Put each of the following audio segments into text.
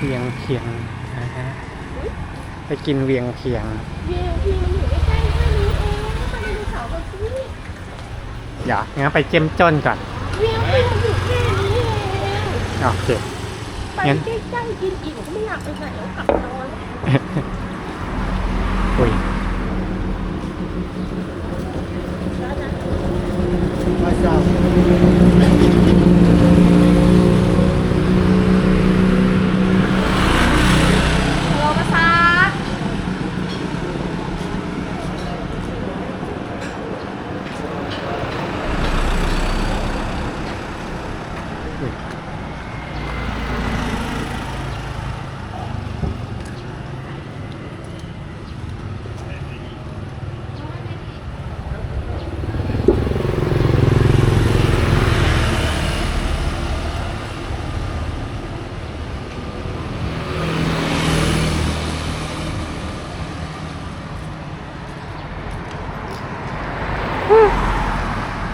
เวียงเพียงนะฮะไปกินเวียงเพียง เวียงพีมันอยู่ใกล้ๆแค่นี้เองไปไดโนเสาร์แบบนี้เดี๋ยวงั้นไปเจ้มจนก่อนเวียงพีมันอยู่แค่นี้เองโอเคไปงั้นใกล้ๆกินอีกผมก็ไม่อยากไปไหนแล้วกลับนอนอุ้ยแล้วนะ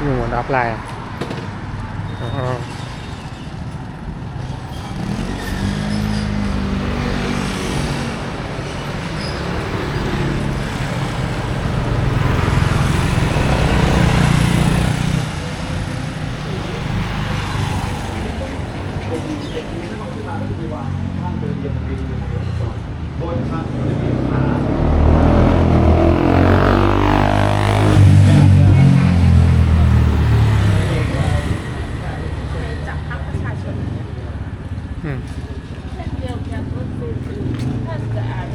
อยู่หมดออฟไลน์อ๋ออ จับพักประชาชน อืม เช่นเดียวกันรถตู้ถ้าสะอาด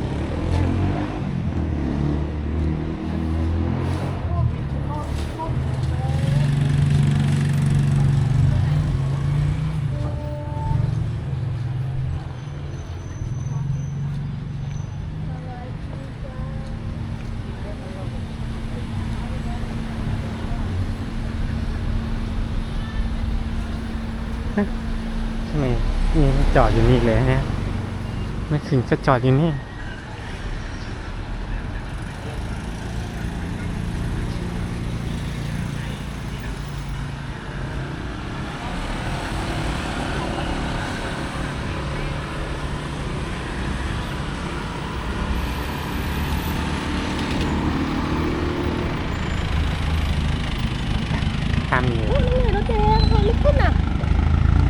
ทำไมนี่มัน จอดอยู่นี่เลยฮะไม่ถึงจะจอดอยู่นี่ ทำอยู่ โอ้ยนี่ไงรถแดงทำไมไม่ขึ้นอะ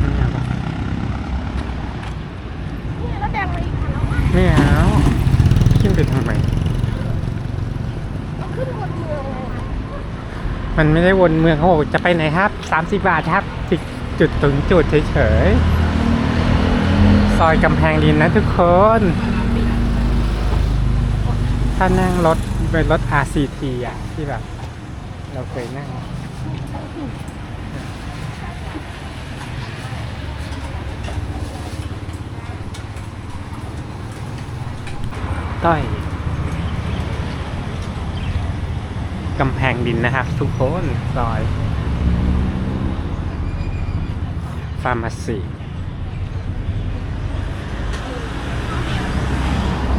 ไม่เอาหรอก นี่ไงรถแดงมาอีกคันแล้วอะ ไม่เอาขึ้นไปทำไม เอาขึ้นบนเมืองเลยอะ มันไม่ได้วนเมืองเขาบอกจะไปไหนครับสามสิบาทครับติดจุดถึงจุดเฉยๆซอยกำแพงดินนะทุกคน ถ้านั่งรถเป็นรถ RCT อะ ที่แบบ เราเคยนั่งต้อย กำแพงดินนะครับ ทุกคนซอยฟาร์มาซี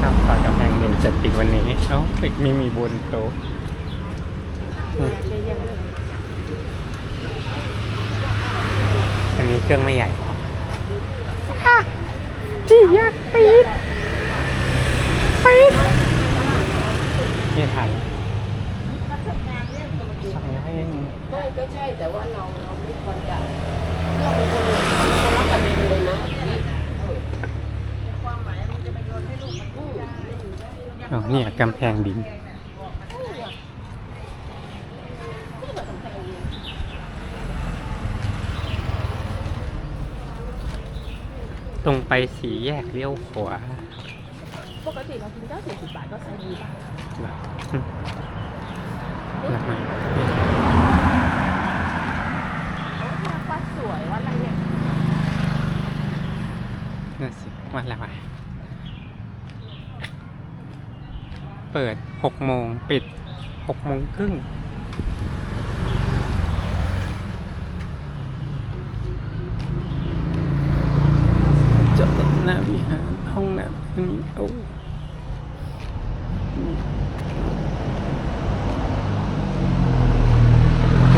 ครับซอยกำแพงดินจะปิดวันนี้เอ้าปิดไม่มีบนโต๊ะอืมอันนี้เครื่องไม่ใหญ่ที่ยักษ์ปีดปีดนี่ถ่ายสองร้อยเอง ไม่ ก็ใช่แต่ว่าเราเราไม่ควรจะเราเป็นคนคนรักกันเองเลยนะความหมายมันจะไปโยนให้ลูกมันพูดอ๋อเนี่ยกำแพงดินตรงไปสีแยกเลี้ยวขวา ปกติเรากินก็สี่สิบบาทก็ใช้ดีป่ะเหรออืมแล้วมัน วัดสวยวัดอะไรเนี่ย นั่นสิว่าแล้วอะเปิดหกโมงปิดหกโมงครึ่งจบหน้าวิหารห้องน้ำมีโอ้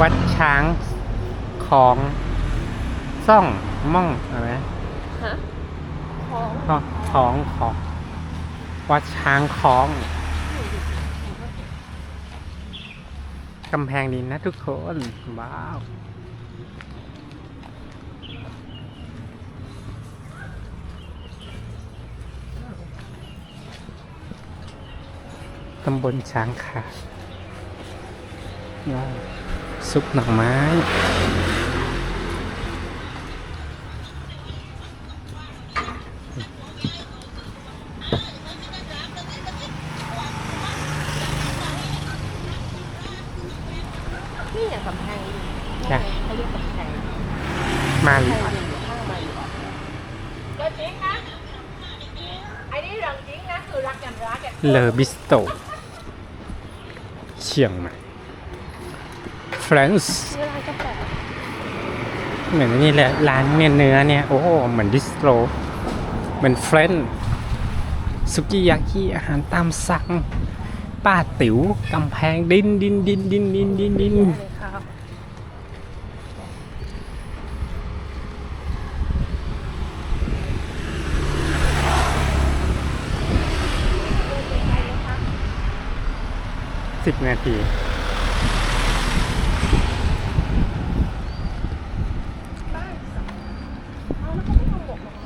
วัดช้างของซ่องม่องอะไรนะฮะขของอ๋อของของวัดช้างคล้อง กำแพงดินนะทุกคน ว้าว ตำบลช้างขาว้าวซุปหน่อไม้ นี่อย่างกำแพง จ้ะ เขาเรียกกำแพง มา ใค ลี รอยู่ข้างมันก็จริงนะไอ้นี่ เลอบิสโตเชียงใหม่ฟรานซ์เหมือนนี่แหละร้านเนื้อเนื้อเนี่ย โอ้เหมือนดิสโตรเหมือนเฟรนซ์สุกิยากิอาหารตามสั่งป้าติ๋วกำแพงดินดินดินดินดินดินดิน เลยครับ สิบนาทีบ้านสองเอาแล้วเขาไม่เอาหมกลงมา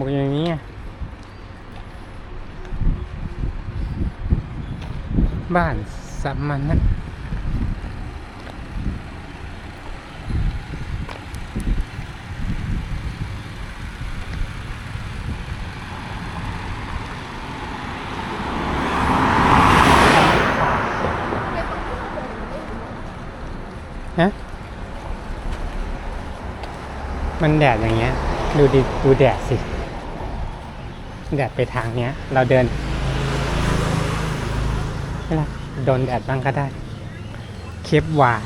บอกอย่างนี้ บ้านสามัญนะ ฮะ มันแดดอย่างเงี้ย ดูดิดูแดดสิ แดดไปทางเนี้ย เราเดินไม่ละโดนแดดบ้างก็ได้ เคปหวาน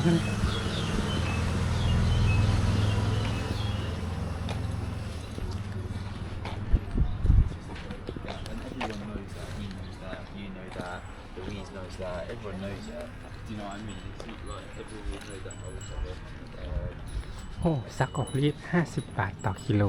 โอ้ซักอกรีดห้าสิบบาทต่อกิโล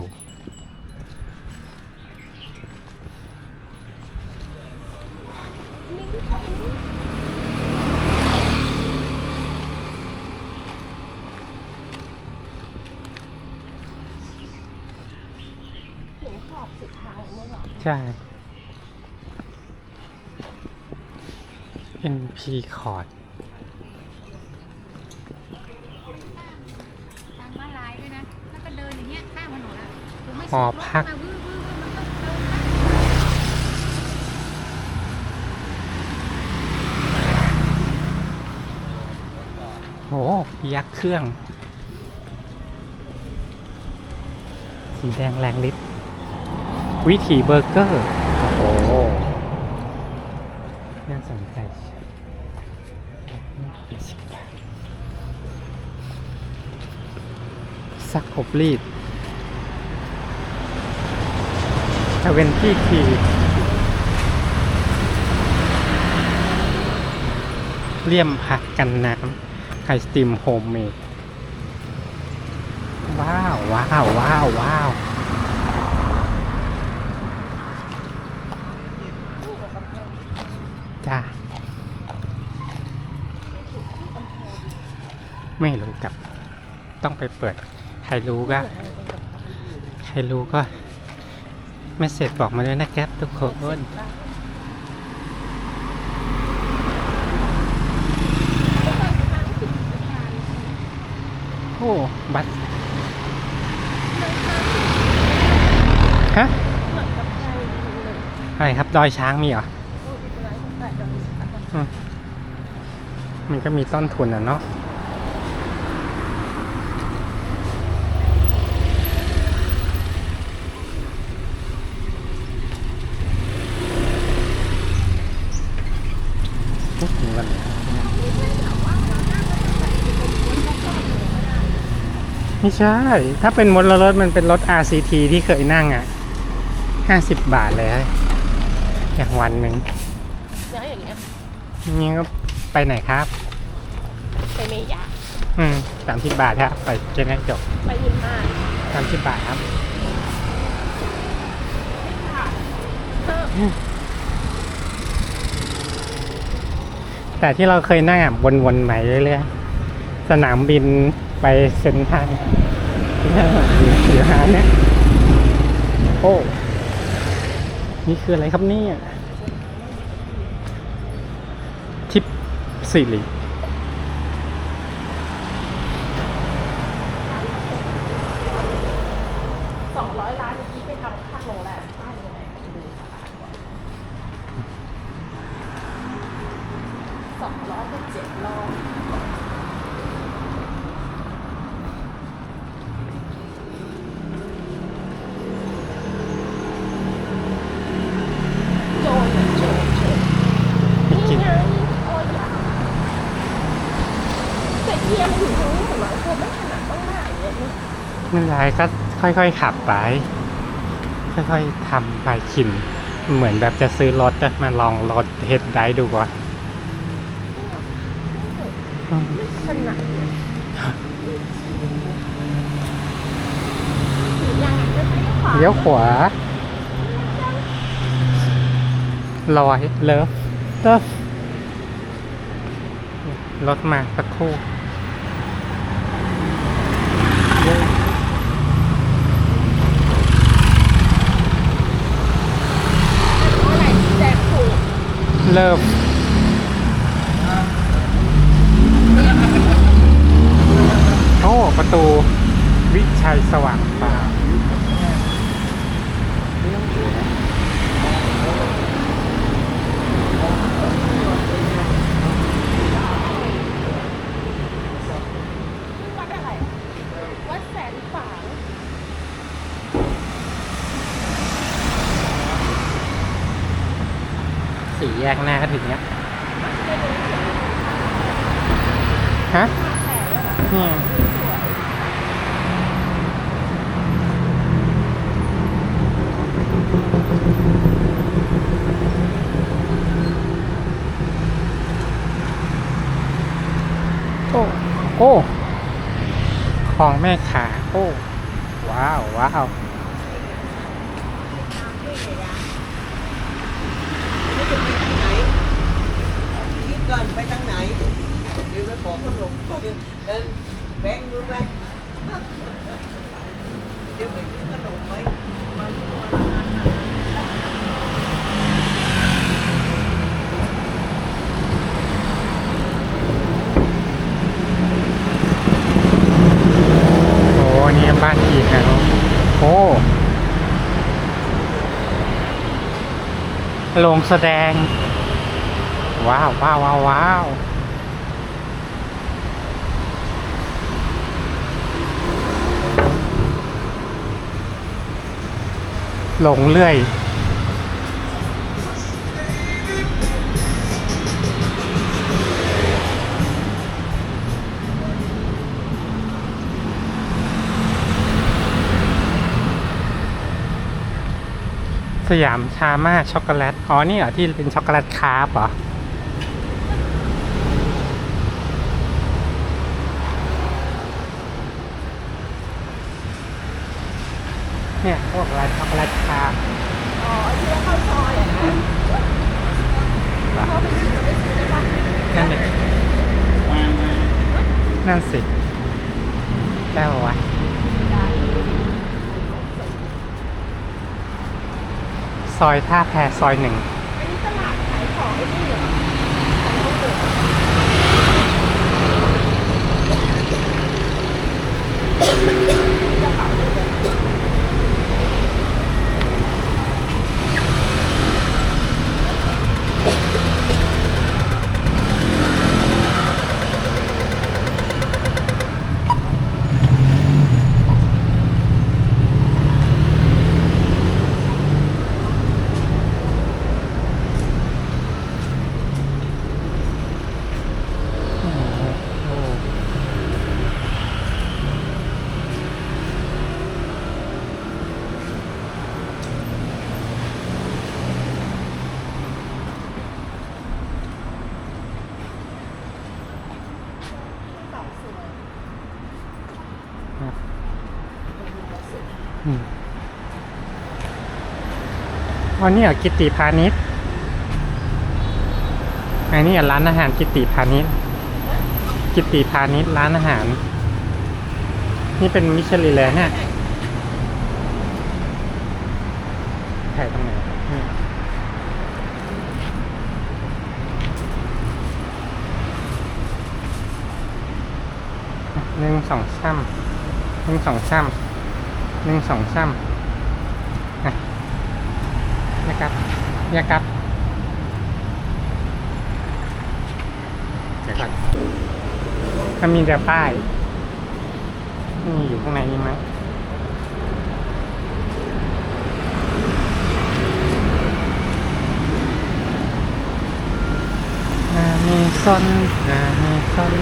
เห็นขอบสุดท้ายเนี่ยเหรอใช่ NP คอร์ด ทางม้าลายด้วยนะ แล้วก็เดินอย่างเงี้ยข้ามถนนอะถึงไม่ หอพักมาวื้อวื้อวื้อมันก็เดินได้โอ้ยักษ์เครื่อง สีแดงแรงฤทธิ์วิถีเบอร์เกอร์ โอ้โหน่าสนใจสักอบรีด ทเวนที่ทีเลี่ยมผักกันน้ำไอศติมโฮมเมดว้าว ว้าว ว้าว ว้าว จ้า ไม่รู้กับ ต้องไปเปิด ใครรู้ก็ ใครรู้ก็ ไม่เสร็จบอกมาด้วยนะครับทุกคนโอ้บัตรฮะอะไรครับ ดอยช้างมีเหรอ มันก็มีต้นทุนอะเนาะ พูดถึงกัน ไม่ใช่ ถ้าเป็นมดรถมันเป็นรถ RCT ที่เคยนั่งอะห้าสิบบาทเลยอย่างวันหนึ่งแล้วอย่างเงี้ยนี่ก็ไปไหนครับ ไปเมยาอืมสามสิบบาทครับไปแค่นี้จบไปยินมากสามสิบบาทครับแต่ที่เราเคยนั่งอะวนๆใหม่เรื่อยๆสนามบินไปเซ็นทรัลสี่หาเนี่ยโอ้ นี่คืออะไรครับเนี่ย ทิปสิริ สองร้อยล้านเมื่อกี้ไปทำข้างโรงแรมใต้ยังไงดูสองร้อยเป็นเจ็ดร้อยโจยโจยโจย ไม่กิน นี่ไงโอ้ยอะ เยียมนอยู่ตรงนี้เห็นไหมเธอไม่ถนัดต้องหน้าอย่างเงี้ยไม่เป็นไรก็ค่อยๆขับไป ค่อยๆทำไปขินเหมือนแบบจะซื้อรถจะมาลองรถเฮดได้ดูก่อนไม่ถนัดเลี้ยวขวาลอยเลิฟเลิฟรถมาสักครู่ เมื่อไหร่แจกถูก เริ่มโอ้ ประตู วิชัยสว่างฟ้า วัดอะไร วัดแสนฝาง สี่แยกหน้าก็ถึงเนี้ยฮะเนี่ยโอ้โอ้ของแม่ขาโอ้ว้าวว้าว ก่อนไปทางไหนเดี๋ยวไปขอขนมก่อนเดินแบงค์ดูไปเดี๋ยวไปซื้อขนมไหมมันโอ้นี่บ้านอีกแล้วโอ้โรงแสดง ว้าวว้าวว้าววาวหลงเรื่อยสยามชาม่าช็อกโกแลต อ๋อ นี่เหรอที่เป็นช็อกโกแลตคาร์บเหรอ เนี่ยพวกร้านช็อกโกแลตคาร์บอ๋อที่ว่าเข้าซอยอะนะเข้าไปซื้อไม่ซื้อได้ปะนั่นเองนั่นสิได้ปะวะซอยท่าแพซอยหนึ่งอันนี้ตลาดขายของไอ้นี่เหรอโอันนี้กิติพาณิชย์อันนี้ร้านอาหารกิติพาณิชย์ กิติพาณิชย์ร้านอาหาร นี่เป็นมิชลินแล้วเนี่ยถ่ายตรงไหนหนึ่งสองซ้ำหนึ่งสองซ้ำ หนึ่งสองซ้ำนะครับนะครับเดี๋ยวก่อนถ้ามีแต่ป้ายนี่อยู่ข้างในนี้ไหมนามีซอนนามีซอน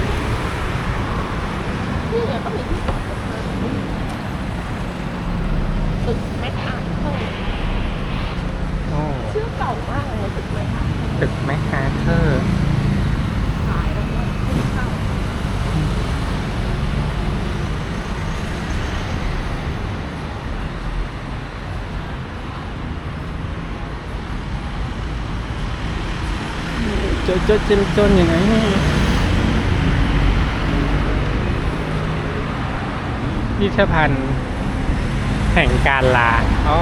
นี่ไงก็มีที่ตึกแมคอาร์เธอร์ โอ้ ชื่อเก่ามากเลยตึกแมคอาร์เธอร์ ตึกแมคอาเธอร์จนจนจนจนยู่ไหนนี่พิพิธภัณฑ์แห่งการลาอ๋อ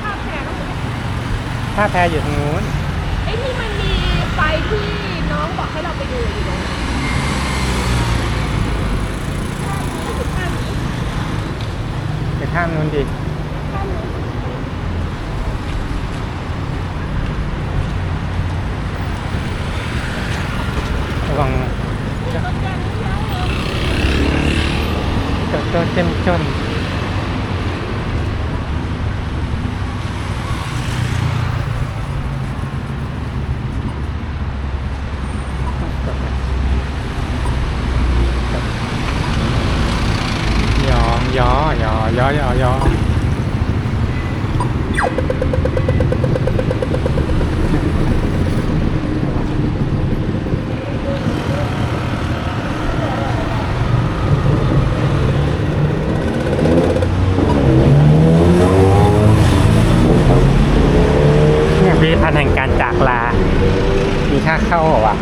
ภาพแพรก็เหมือน ท่าแพอยู่ทางนู้นไอ้ที่มันมีไฟที่น้องบอกให้เราไปดูอยู่ตรงนั้นนี่คือภาพนี้ไปข้ามนู้นดิภาพนี้ระวังต้นจันทร์นี่แล้วเออจนจนเต็มจนยอยอยอยอยอยอเนี่ยพิพิธภัณฑ์แห่งการจากลา มีค่าเข้าเหรอวะ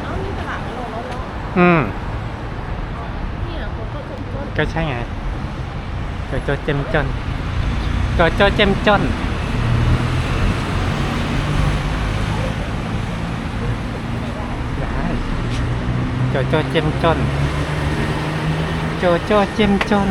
เอ้านี่ตลาดแล้วเราแล้วอืม นี่เหรอคนก็ชมต้นก็ใช่ไงโจโจเจมจนโจโจเจมจนได้โจโจเจมจน โจโจเจมจน